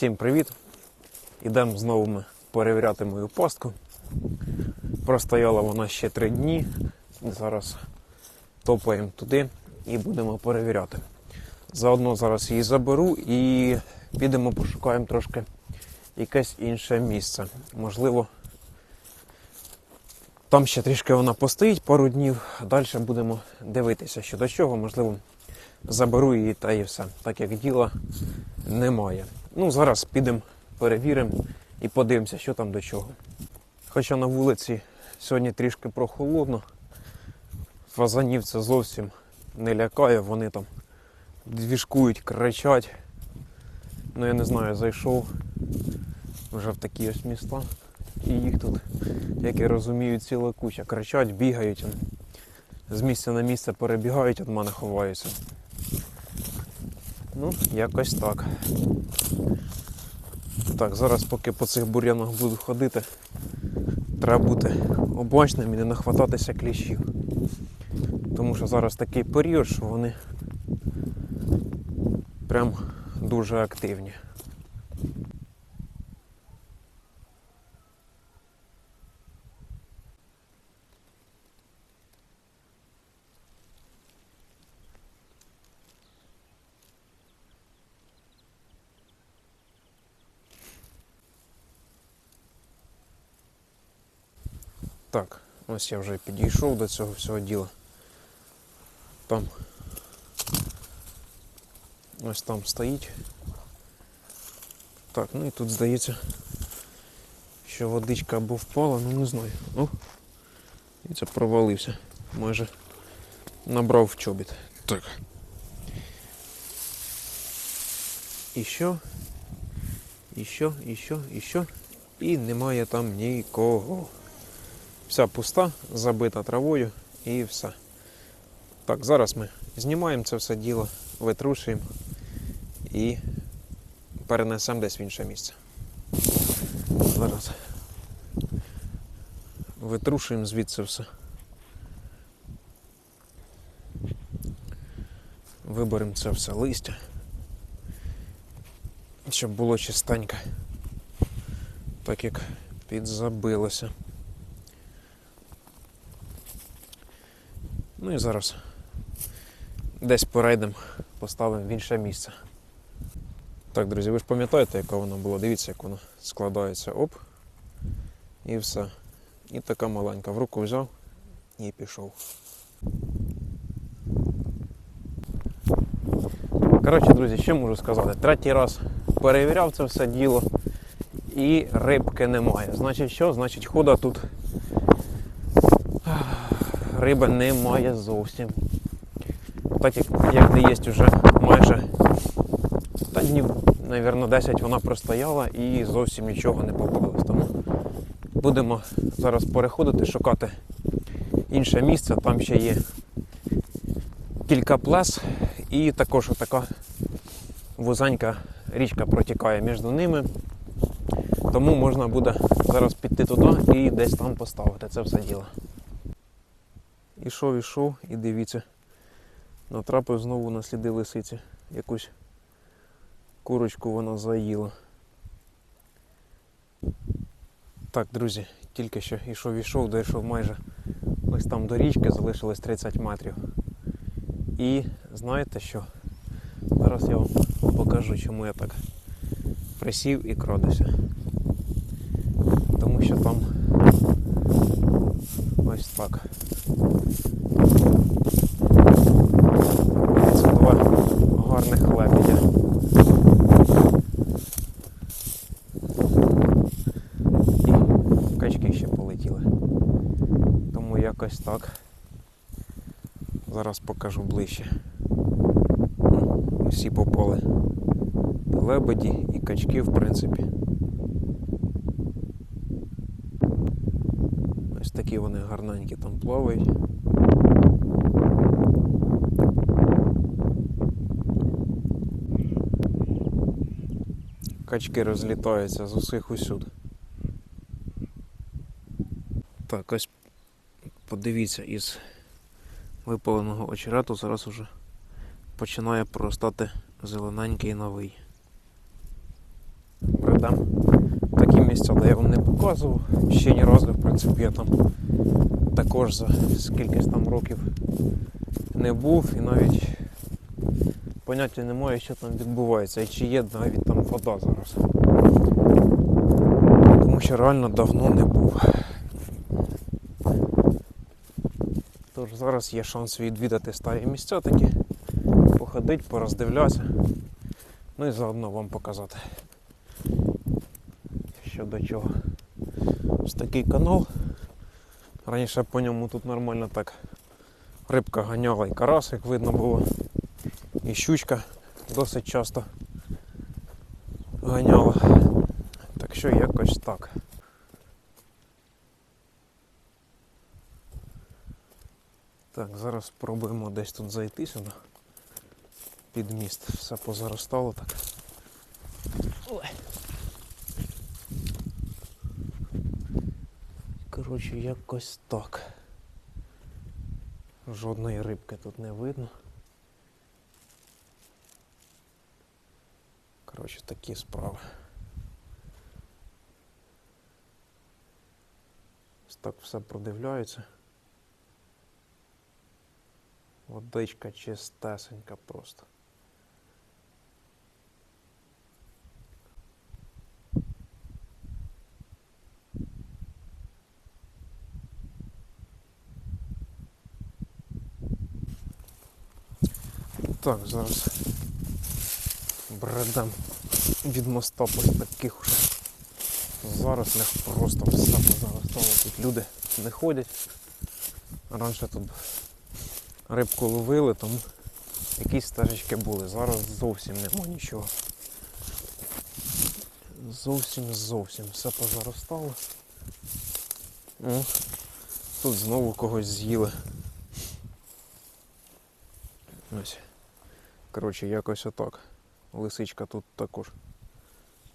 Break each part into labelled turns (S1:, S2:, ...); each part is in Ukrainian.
S1: Всім привіт! Ідемо знову ми перевіряти мою пастку. Простояла вона ще три дні. Зараз топаємо туди і будемо перевіряти. Заодно зараз її заберу і підемо пошукаємо трошки якесь інше місце. Можливо, там ще трішки вона постоїть пару днів, далі будемо дивитися, що до чого. Можливо, заберу її та і все. Так як діла немає. Ну, зараз підемо, перевіримо і подивимося, що там до чого. Хоча на вулиці сьогодні трішки прохолодно, фазанів це зовсім не лякає, вони там двіжкують, кричать. Ну я не знаю, зайшов вже в такі ось міста. І їх тут, як я розумію, ціла куча. Кричать, бігають, з місця на місце перебігають, від мене ховаються. Ну, якось так. Так, зараз поки по цих бур'янах буду ходити, треба бути обачним і не нахвататися кліщів. Тому що зараз такий період, що вони прям дуже активні. Так, ось я вже підійшов до цього всього діла. Там ось там стоїть. Так, ну і тут здається, що водичка або впала, ну не знаю. О, і це провалився. Майже набрав в чобіт. Так. І що? І що, і що, і що? І немає там нікого. Вся пуста, забита травою і все. Так, зараз ми знімаємо це все діло, витрушуємо і перенесемо десь в інше місце. Зараз витрушуємо звідси все. Виберемо це все листя, щоб було чистенько, так як підзабилося. Ну і зараз десь перейдемо, поставимо в інше місце. Так, друзі, ви ж пам'ятаєте, яка вона була? Дивіться, як вона складається. Оп. І все. І така маленька. В руку взяв і пішов. Коротше, друзі, що можу сказати? Третій раз перевіряв це все діло і рибки немає. Значить що? Значить хода тут риби немає зовсім. Так як, як не є вже майже та днів, мабуть, 10 вона простояла і зовсім нічого не попалось. Тому будемо зараз переходити, шукати інше місце. Там ще є кілька плес і також така вузенька річка протікає між ними. Тому можна буде зараз піти туди і десь там поставити це все діло. Ішов, ішов і дивіться, натрапив знову на сліди лисиці. Якусь курочку вона заїла. Так, друзі, тільки що ішов, ішов, дійшов майже ось там до річки, залишилось 30 метрів. І знаєте що? Зараз я вам покажу, чому я так присів і крадуся. Тому що там ось так. Це два гарних лебедя. І качки ще полетіли. Тому якось так. Зараз покажу ближче. Усі попали. Лебеді і качки, в принципі. Такі вони гарненькі там плавають. Качки розлітаються з усіх усюд. Так, ось подивіться, із випаленого очерету зараз уже починає проростати зелененький новий. пройдемо місця, де я вам не показував. Ще ні разу, в принципі, я там також за скількись там років не був і навіть поняття немає, що там відбувається і чи є навіть там вода зараз. Тому що реально давно не був. Тож зараз є шанс відвідати старі місця такі, походити, пороздивлятися. Ну і заодно вам показати, до чого. Ось такий канал. Раніше по ньому тут нормально так рибка ганяла і карас, як видно було. І щучка досить часто ганяла. Так що якось так. Так, зараз спробуємо десь тут зайти сюди. Під міст. Все позаростало так. Ой. Коротше, якось так. Жодної рибки тут не видно. Коротше, такі справи. Ось так все продивляється. Водичка чистесенька просто. Так, зараз бредем від моста по таких уже зарослях просто все позаростало. Тут люди не ходять. Раніше тут рибку ловили, тому якісь стежечки були. Зараз зовсім нема нічого. Зовсім зовсім все позаростало. О, тут знову когось з'їли. Ось. Коротше, якось отак. Лисичка тут також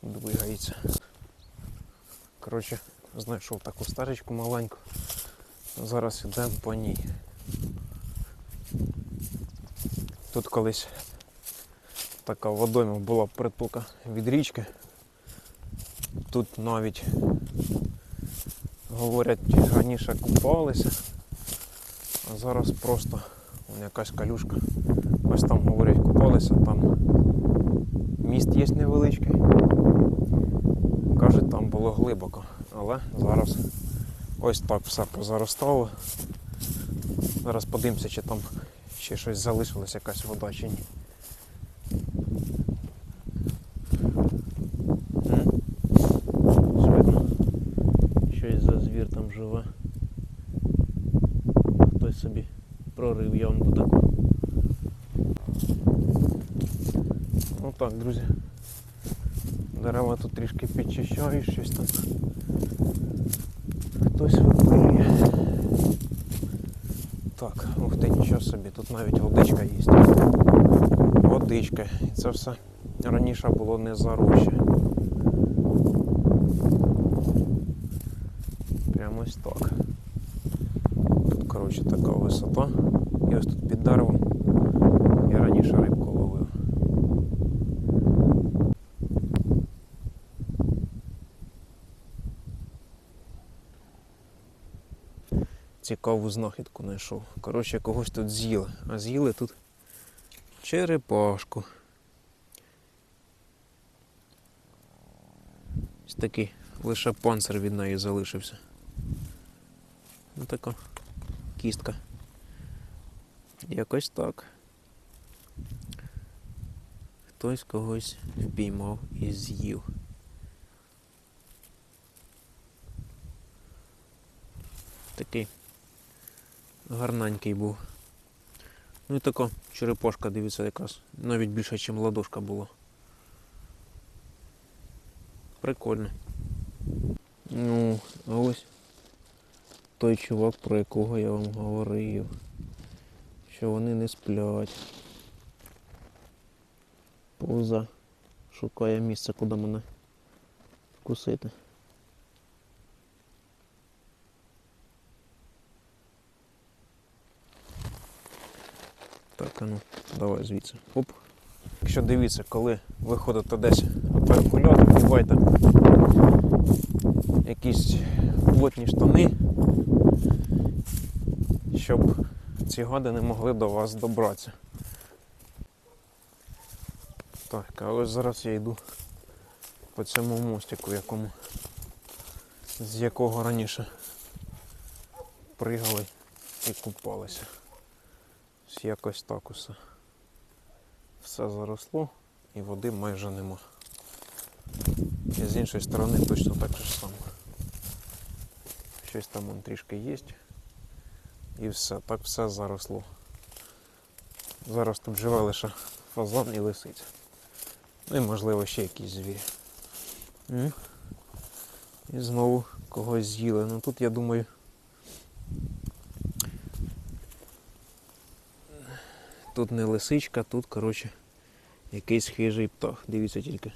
S1: двигається. Коротше, знайшов таку стежечку маленьку. Зараз йдемо по ній. Тут колись така водойма була притока від річки. Тут навіть говорять раніше купалися, а зараз просто якась калюшка. Купалися, там міст є невеличкий. Кажуть, там було глибоко, але зараз ось так все позаростало. Зараз подивимося, чи там ще щось залишилось, якась вода чи ні. М? Ось видно? Щось за звір там живе. Хтось собі прорив ямку таку. Ну так, друзі. Дерева тут трішки підчищають, щось там. Хтось випилює. Так, ух ти, нічого собі, тут навіть водичка є. Водичка. І це все раніше було не зароща. Прямо ось так. Тут, коротше, така висота. І ось тут під деревом я раніше рибку ловив. Цікаву знахідку знайшов. Коротше, когось тут з'їли. А з'їли тут черепашку. Ось такий лише панцир від неї залишився. Ось така кістка. Якось так. Хтось когось впіймав і з'їв. Такий гарненький був. Ну і така черепашка, дивіться, якраз навіть більше, ніж ладошка була. Прикольно. Ну, а ось той чувак, про якого я вам говорив, що вони не сплять. Повза шукає місце, куди мене вкусити. Так, ну, давай звідси. Оп. Якщо дивіться, коли виходите десь перкулятор, вдівайте якісь плотні штани, щоб ці гади не могли до вас добратися. Так, а ось зараз я йду по цьому мостику, якому, з якого раніше пригали і купалися. Ось Якось так усе. Все заросло і води майже нема. І з іншої сторони точно так же само. Щось там он трішки є. І все, так все заросло. Зараз тут живе лише фазан і лисиця. Ну і можливо ще якісь звірі. І знову когось з'їли. Ну тут я думаю. Тут не лисичка, тут, коротше, якийсь хижий птах. Дивіться тільки.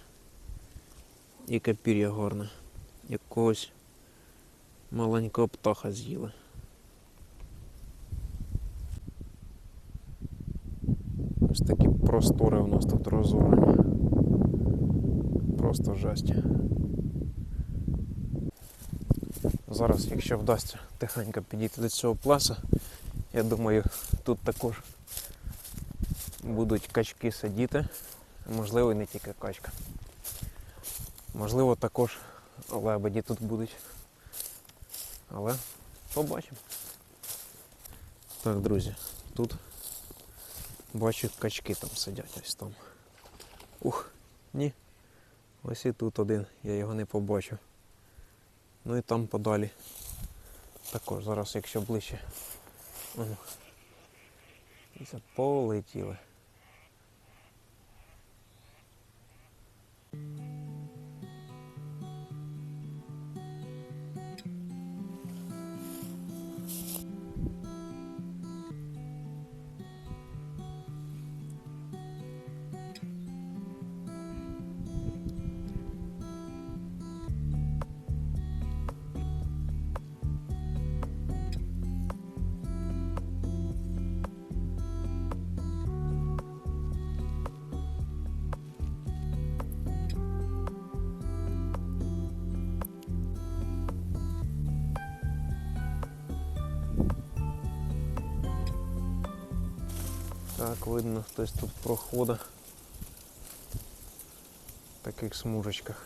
S1: Яке пір'я гарне. Якогось маленького птаха з'їли. Ось такі простори у нас тут розорені. Просто жесть. Зараз, якщо вдасться тихенько підійти до цього пласа, я думаю, тут також будуть качки сидіти, можливо і не тільки качка. Можливо, також лебеді тут будуть. Але побачимо. Так, друзі, тут бачу качки там сидять ось там. Ух, ні. Ось і тут один, я його не побачив. Ну і там подалі. Також зараз, якщо ближче. Полетіли. Так, видно, хтось тут проходить в таких смужечках.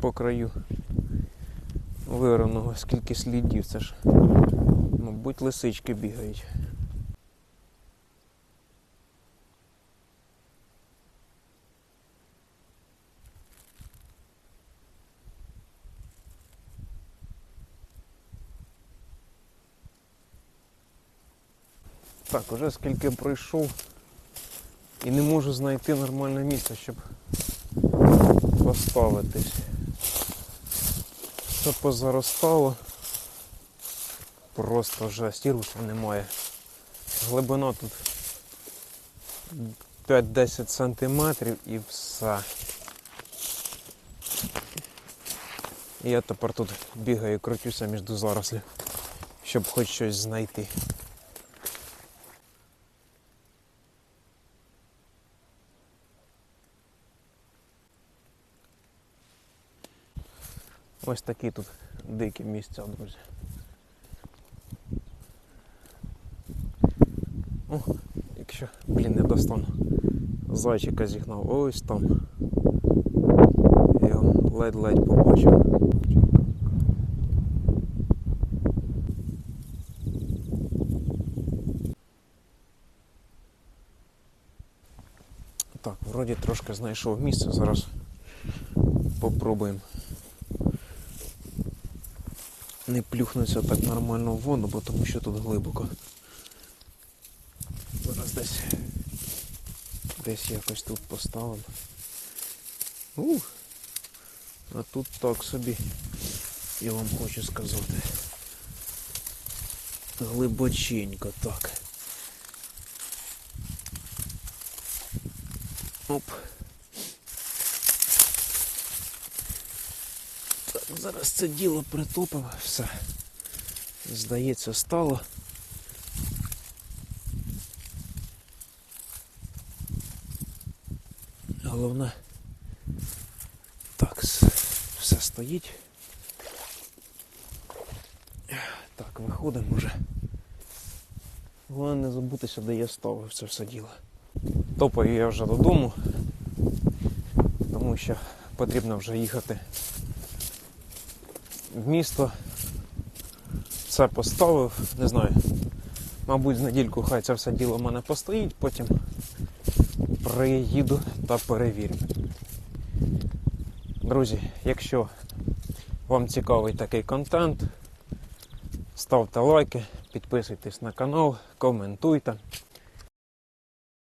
S1: По краю вираного, скільки слідів, це ж, мабуть, лисички бігають. Так, уже скільки пройшов і не можу знайти нормальне місце, щоб поставитись. Все позаростало. Просто жесть, і русла немає. Глибина тут 5-10 сантиметрів і все. І я тепер тут бігаю, крутюся між зарослів, щоб хоч щось знайти. Ось такі тут дикі місця, друзі. О, якщо, блін, не достану. Зайчика зігнав. Ось там. Я ледь-ледь побачив. Так, вроді трошки знайшов місце, зараз попробуємо не плюхнуться так нормально в воду, бо тому що тут глибоко. Зараз десь десь якось тут поставимо. Ух! А тут так собі, я вам хочу сказати. Глибоченько так. Оп. Зараз це діло притопило, все. Здається, стало. головне. Так, все стоїть. Так, виходимо вже. Головне не забутися, де я ставив це все діло. Топаю я вже додому, тому що потрібно вже їхати в місто. Все поставив, не знаю. Мабуть, з недільку хай це все діло в мене постоїть, потім приїду та перевірю. Друзі, якщо вам цікавий такий контент, ставте лайки, підписуйтесь на канал, коментуйте.